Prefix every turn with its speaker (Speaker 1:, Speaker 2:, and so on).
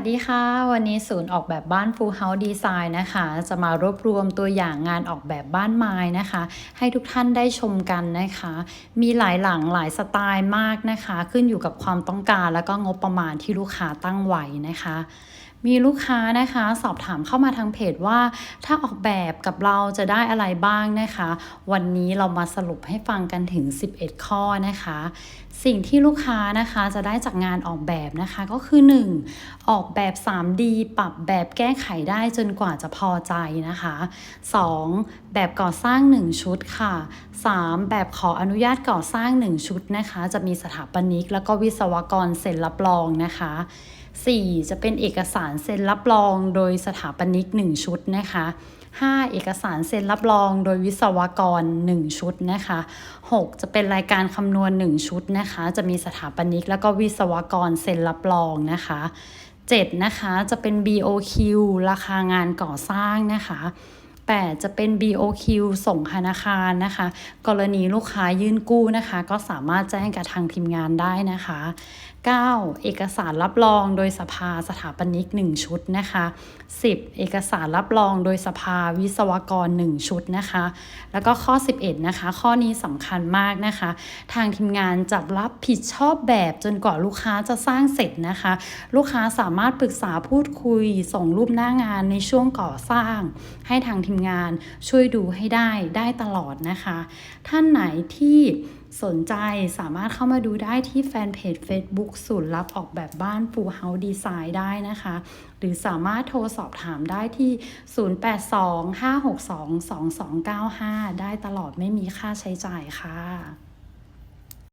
Speaker 1: สดีค่ะ วันนี้ศูนย์ออกแบบบ้าน Full House Design นะคะ จะมารวบรวมตัวอย่างงานออกแบบบ้านไม้นะคะ ให้ทุกท่านได้ชมกันนะคะ มีหลายหลังหลายสไตล์มากนะคะ ขึ้นอยู่กับความต้องการแล้วก็งบประมาณที่ลูกค้าตั้งไว้นะคะ มีลูกค้านะคะสอบถามเข้ามาทางเพจว่า ถ้าออกแบบกับเราจะได้อะไรบ้างนะคะ วันนี้เรามาสรุปให้ฟังกันถึง 11 ข้อนะคะ สิ่งที่ลูกค้านะคะจะได้จากงานออกแบบนะคะก็คือ 1. ออกแบบ 3D ปรับแบบแก้ไขได้จนกว่าจะพอใจนะคะ 2. แบบก่อสร้าง 1 ชุดค่ะ 3. แบบขออนุญาตก่อสร้าง 1 ชุดนะคะ จะมีสถาปนิกแล้วก็วิศวกรเซ็นรับรองนะคะ 4. จะเป็นเอกสารเซ็นรับรองโดยสถาปนิก 1 ชุดนะคะ 5. เอกสารเซ็นรับรองโดยวิศวกร 1 ชุดนะคะ 6. จะเป็นรายการคำนวณ 1 ชุดนะคะ จะมีสถาปนิกแล้วก็วิศวกรเซ็นรับรองนะคะ 7. นะคะจะเป็น BOQ ราคางานก่อสร้างนะคะ 8 จะเป็น BOQ ส่งธนาคารนะคะ กรณีลูกค้ายื่นกู้นะคะ ก็สามารถแจ้งกับทางทีมงานได้นะคะ 9. เอกสารรับรองโดยสภาสถาปนิก 1 ชุดนะคะ 10. เอกสารรับรองโดยสภาวิศวกร 1 ชุดนะคะ แล้วก็ข้อ 11 นะคะ ข้อนี้สำคัญมากนะคะ ทางทีมงานจะรับผิดชอบแบบจนกว่าลูกค้าจะสร้างเสร็จนะคะ ลูกค้าสามารถปรึกษาพูดคุยส่งรูปหน้างานในช่วงก่อสร้าง ให้ทางทีมงาน ช่วยดูให้ได้ได้ตลอดนะคะ ท่านไหนที่สนใจสามารถเข้ามาดูได้ที่แฟนเพจ Facebook ศูนย์รับออกแบบบ้านปูเฮาดีไซน์ได้นะคะ หรือสามารถโทรสอบถามได้ที่ 0825622295 ได้ตลอดไม่มีค่าใช้จ่ายค่ะ